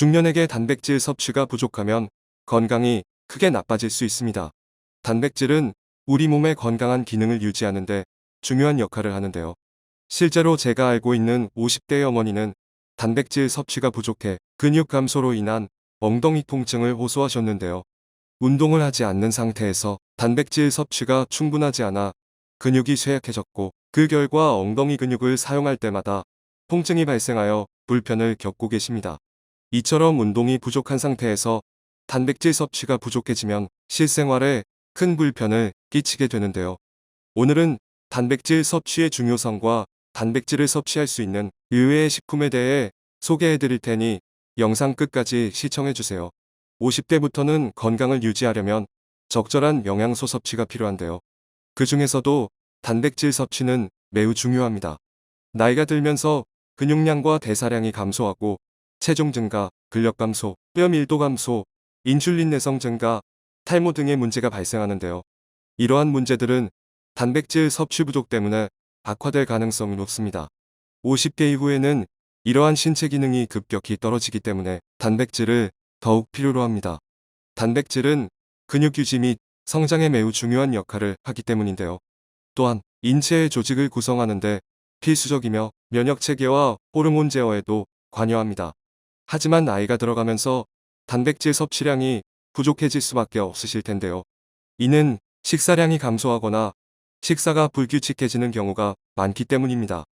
중년에게 단백질 섭취가 부족하면 건강이 크게 나빠질 수 있습니다. 단백질은 우리 몸의 건강한 기능을 유지하는데 중요한 역할을 하는데요. 실제로 제가 알고 있는 50대 어머니는 단백질 섭취가 부족해 근육 감소로 인한 엉덩이 통증을 호소하셨는데요. 운동을 하지 않는 상태에서 단백질 섭취가 충분하지 않아 근육이 쇠약해졌고 그 결과 엉덩이 근육을 사용할 때마다 통증이 발생하여 불편을 겪고 계십니다. 이처럼 운동이 부족한 상태에서 단백질 섭취가 부족해지면 실생활에 큰 불편을 끼치게 되는데요. 오늘은 단백질 섭취의 중요성과 단백질을 섭취할 수 있는 의외의 식품에 대해 소개해 드릴 테니 영상 끝까지 시청해 주세요. 50대부터는 건강을 유지하려면 적절한 영양소 섭취가 필요한데요. 그 중에서도 단백질 섭취는 매우 중요합니다. 나이가 들면서 근육량과 대사량이 감소하고 체중 증가, 근력 감소, 뼈 밀도 감소, 인슐린 내성 증가, 탈모 등의 문제가 발생하는데요. 이러한 문제들은 단백질 섭취 부족 때문에 악화될 가능성이 높습니다. 50대 이후에는 이러한 신체 기능이 급격히 떨어지기 때문에 단백질을 더욱 필요로 합니다. 단백질은 근육 유지 및 성장에 매우 중요한 역할을 하기 때문인데요. 또한 인체의 조직을 구성하는데 필수적이며 면역 체계와 호르몬 제어에도 관여합니다. 하지만 나이가 들어가면서 단백질 섭취량이 부족해질 수밖에 없으실 텐데요. 이는 식사량이 감소하거나 식사가 불규칙해지는 경우가 많기 때문입니다.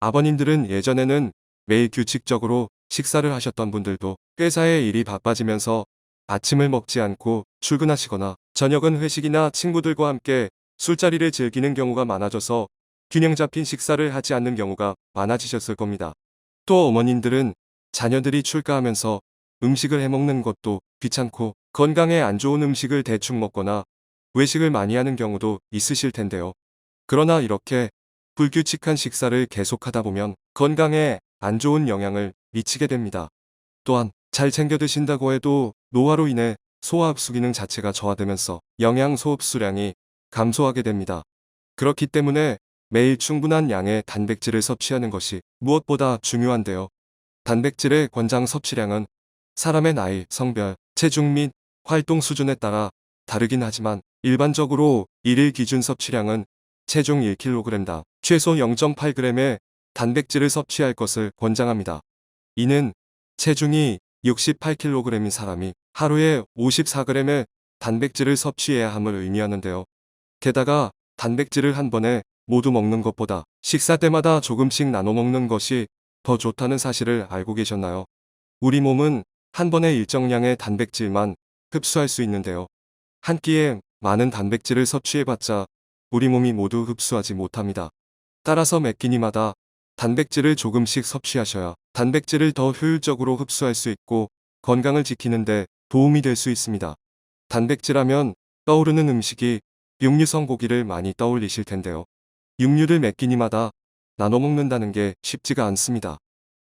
아버님들은 예전에는 매일 규칙적으로 식사를 하셨던 분들도 회사의 일이 바빠지면서 아침을 먹지 않고 출근하시거나 저녁은 회식이나 친구들과 함께 술자리를 즐기는 경우가 많아져서 균형 잡힌 식사를 하지 않는 경우가 많아지셨을 겁니다. 또 어머님들은 자녀들이 출가하면서 음식을 해먹는 것도 귀찮고 건강에 안 좋은 음식을 대충 먹거나 외식을 많이 하는 경우도 있으실 텐데요. 그러나 이렇게 불규칙한 식사를 계속하다 보면 건강에 안 좋은 영향을 미치게 됩니다. 또한 잘 챙겨 드신다고 해도 노화로 인해 소화 흡수 기능 자체가 저하되면서 영양 소 흡수량이 감소하게 됩니다. 그렇기 때문에 매일 충분한 양의 단백질을 섭취하는 것이 무엇보다 중요한데요. 단백질의 권장 섭취량은 사람의 나이, 성별, 체중 및 활동 수준에 따라 다르긴 하지만 일반적으로 일일 기준 섭취량은 체중 1kg당 최소 0.8g의 단백질을 섭취할 것을 권장합니다. 이는 체중이 68kg인 사람이 하루에 54g의 단백질을 섭취해야 함을 의미하는데요. 게다가 단백질을 한 번에 모두 먹는 것보다 식사 때마다 조금씩 나눠 먹는 것이 더 좋다는 사실을 알고 계셨나요? 우리 몸은 한 번에 일정량의 단백질만 흡수할 수 있는데요. 한 끼에 많은 단백질을 섭취해봤자 우리 몸이 모두 흡수하지 못합니다. 따라서 매 끼니마다 단백질을 조금씩 섭취하셔야 단백질을 더 효율적으로 흡수할 수 있고 건강을 지키는데 도움이 될 수 있습니다. 단백질 하면 떠오르는 음식이 육류성 고기를 많이 떠올리실 텐데요. 육류를 매 끼니마다 나눠 먹는다는 게 쉽지가 않습니다.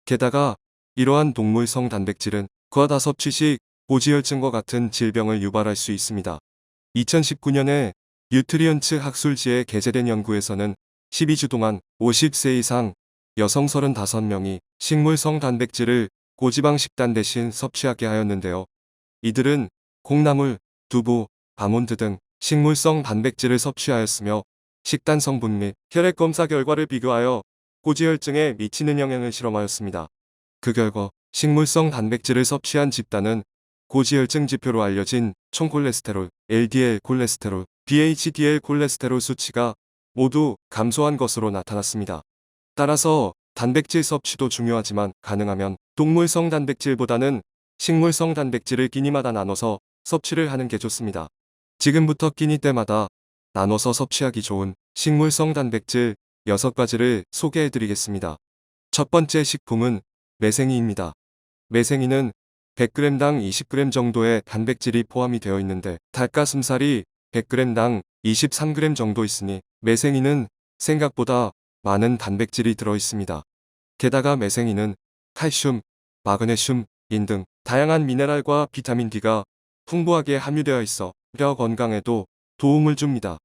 게다가 이러한 동물성 단백질은 과다 섭취 시 고지혈증과 같은 질병을 유발할 수 있습니다. 2019년에 뉴트리언츠 학술지에 게재된 연구에서는 12주 동안 50세 이상 여성 35명이 식물성 단백질을 고지방 식단 대신 섭취하게 하였는데요. 이들은 콩나물, 두부, 아몬드 등 식물성 단백질을 섭취하였으며 식단 성분 및 혈액 검사 결과를 비교하여 고지혈증에 미치는 영향을 실험하였습니다. 그 결과 식물성 단백질을 섭취한 집단은 고지혈증 지표로 알려진 총콜레스테롤, LDL 콜레스테롤, VHDL 콜레스테롤 수치가 모두 감소한 것으로 나타났습니다. 따라서 단백질 섭취도 중요하지만 가능하면 동물성 단백질보다는 식물성 단백질을 끼니마다 나눠서 섭취를 하는 게 좋습니다. 지금부터 끼니 때마다 나눠서 섭취하기 좋은 식물성 단백질 6가지를 소개해 드리겠습니다. 첫 번째 식품은 매생이입니다. 매생이는 100g당 20g 정도의 단백질이 포함이 되어 있는데 닭가슴살이 100g당 23g 정도 있으니 매생이는 생각보다 많은 단백질이 들어 있습니다. 게다가 매생이는 칼슘, 마그네슘, 인 등 다양한 미네랄과 비타민 D가 풍부하게 함유되어 있어 뼈 건강에도 도움을 줍니다.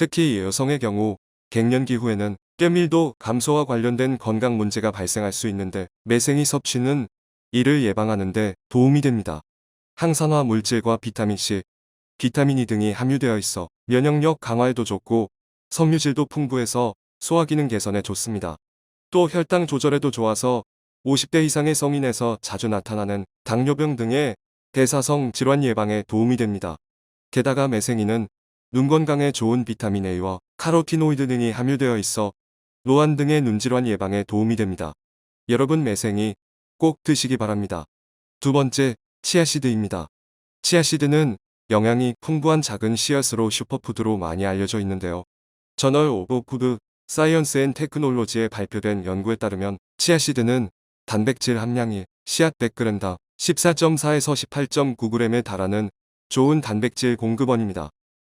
특히 여성의 경우 갱년기 후에는 뼈밀도 감소와 관련된 건강 문제가 발생할 수 있는데 매생이 섭취는 이를 예방하는데 도움이 됩니다. 항산화 물질과 비타민C, 비타민 E 등이 함유되어 있어 면역력 강화에도 좋고 섬유질도 풍부해서 소화기능 개선에 좋습니다. 또 혈당 조절에도 좋아서 50대 이상의 성인에서 자주 나타나는 당뇨병 등의 대사성 질환 예방에 도움이 됩니다. 게다가 매생이는 눈 건강에 좋은 비타민 A와 카로티노이드 등이 함유되어 있어 노안 등의 눈질환 예방에 도움이 됩니다. 여러분 매생이 꼭 드시기 바랍니다. 두 번째, 치아씨드입니다. 치아씨드는 영양이 풍부한 작은 씨앗으로 슈퍼푸드로 많이 알려져 있는데요. 저널 오브 푸드 사이언스 앤 테크놀로지에 발표된 연구에 따르면 치아씨드는 단백질 함량이 씨앗 100g당 14.4에서 18.9g에 달하는 좋은 단백질 공급원입니다.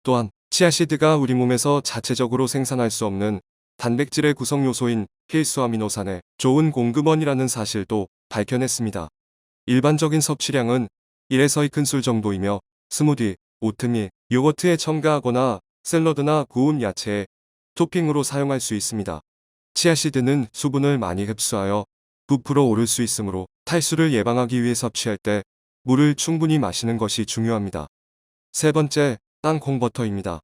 또한 치아씨드가 우리 몸에서 자체적으로 생산할 수 없는 단백질의 구성 요소인 필수 아미노산의 좋은 공급원이라는 사실도 밝혀냈습니다. 일반적인 섭취량은 1에서 2큰술 정도이며 스무디, 오트밀, 요거트에 첨가하거나 샐러드나 구운 야채에 토핑으로 사용할 수 있습니다. 치아씨드는 수분을 많이 흡수하여 부풀어 오를 수 있으므로 탈수를 예방하기 위해 섭취할 때 물을 충분히 마시는 것이 중요합니다. 세 번째, 땅콩 버터입니다.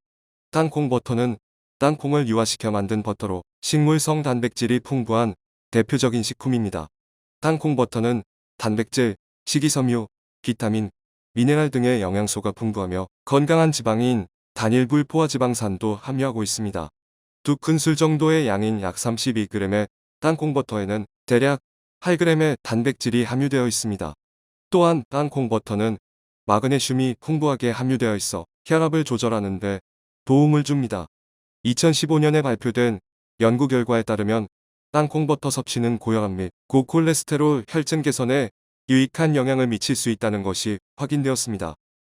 땅콩 버터는 땅콩을 유화시켜 만든 버터로 식물성 단백질이 풍부한 대표적인 식품입니다. 땅콩 버터는 단백질, 식이섬유, 비타민, 미네랄 등의 영양소가 풍부하며 건강한 지방인 단일 불포화 지방산도 함유하고 있습니다. 두 큰술 정도의 양인 약 32g의 땅콩 버터에는 대략 8g의 단백질이 함유되어 있습니다. 또한 땅콩 버터는 마그네슘이 풍부하게 함유되어 있어 혈압을 조절하는 데 도움을 줍니다. 2015년에 발표된 연구 결과에 따르면 땅콩 버터 섭취는 고혈압 및 고콜레스테롤 혈증 개선에 유익한 영향을 미칠 수 있다는 것이 확인되었습니다.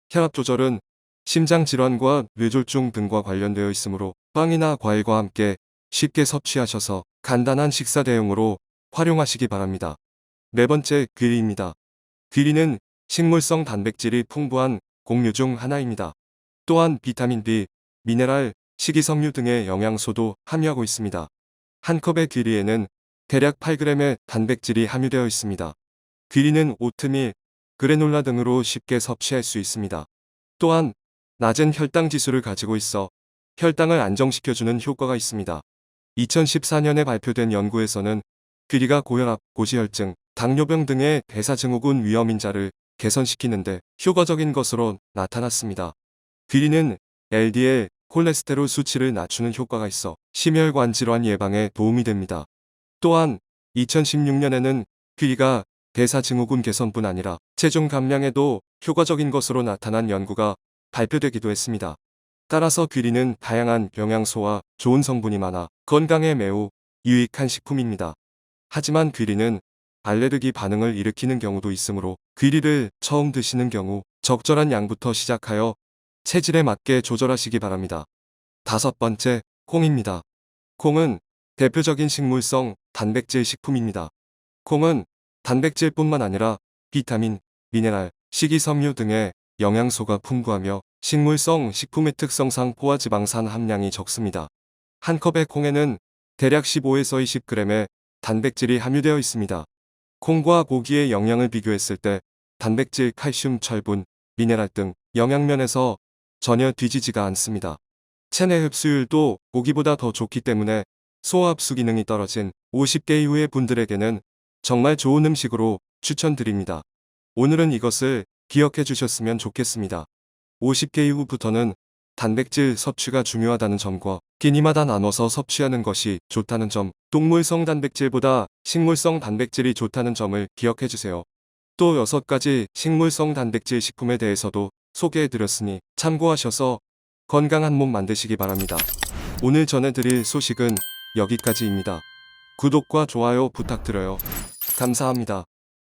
혈압 조절은 심장 질환과 뇌졸중 등과 관련되어 있으므로 빵이나 과일과 함께 쉽게 섭취하셔서 간단한 식사 대용으로 활용하시기 바랍니다. 네 번째, 귀리입니다. 귀리는 식물성 단백질이 풍부한 곡류 중 하나입니다. 또한 비타민 B, 미네랄, 식이섬유 등의 영양소도 함유하고 있습니다. 한 컵의 귀리에는 대략 8g의 단백질이 함유되어 있습니다. 귀리는 오트밀, 그래놀라 등으로 쉽게 섭취할 수 있습니다. 또한 낮은 혈당 지수를 가지고 있어 혈당을 안정시켜주는 효과가 있습니다. 2014년에 발표된 연구에서는 귀리가 고혈압, 고지혈증, 당뇨병 등의 대사증후군 위험인자를 개선시키는데 효과적인 것으로 나타났습니다. 귀리는 LDL, 콜레스테롤 수치를 낮추는 효과가 있어 심혈관 질환 예방에 도움이 됩니다. 또한 2016년에는 귀리가 대사증후군 개선뿐 아니라 체중 감량에도 효과적인 것으로 나타난 연구가 발표되기도 했습니다. 따라서 귀리는 다양한 영양소와 좋은 성분이 많아 건강에 매우 유익한 식품입니다. 하지만 귀리는 알레르기 반응을 일으키는 경우도 있으므로 귀리를 처음 드시는 경우 적절한 양부터 시작하여 체질에 맞게 조절하시기 바랍니다. 다섯 번째, 콩입니다. 콩은 대표적인 식물성 단백질 식품입니다. 콩은 단백질뿐만 아니라 비타민, 미네랄, 식이섬유 등의 영양소가 풍부하며 식물성 식품의 특성상 포화지방산 함량이 적습니다. 한 컵의 콩에는 대략 15에서 20g의 단백질이 함유되어 있습니다. 콩과 고기의 영양을 비교했을 때 단백질, 칼슘, 철분, 미네랄 등 영양면에서 전혀 뒤지지가 않습니다. 체내 흡수율도 고기보다 더 좋기 때문에 소화 흡수 기능이 떨어진 50대 이후의 분들에게는 정말 좋은 음식으로 추천드립니다. 오늘은 이것을 기억해 주셨으면 좋겠습니다. 50대 이후부터는 단백질 섭취가 중요하다는 점과 끼니마다 나눠서 섭취하는 것이 좋다는 점, 동물성 단백질보다 식물성 단백질이 좋다는 점을 기억해 주세요. 또 6가지 식물성 단백질 식품에 대해서도 소개해 드렸으니 참고하셔서 건강한 몸 만드시기 바랍니다. 오늘 전해드릴 소식은 여기까지입니다. 구독과 좋아요 부탁드려요. 감사합니다.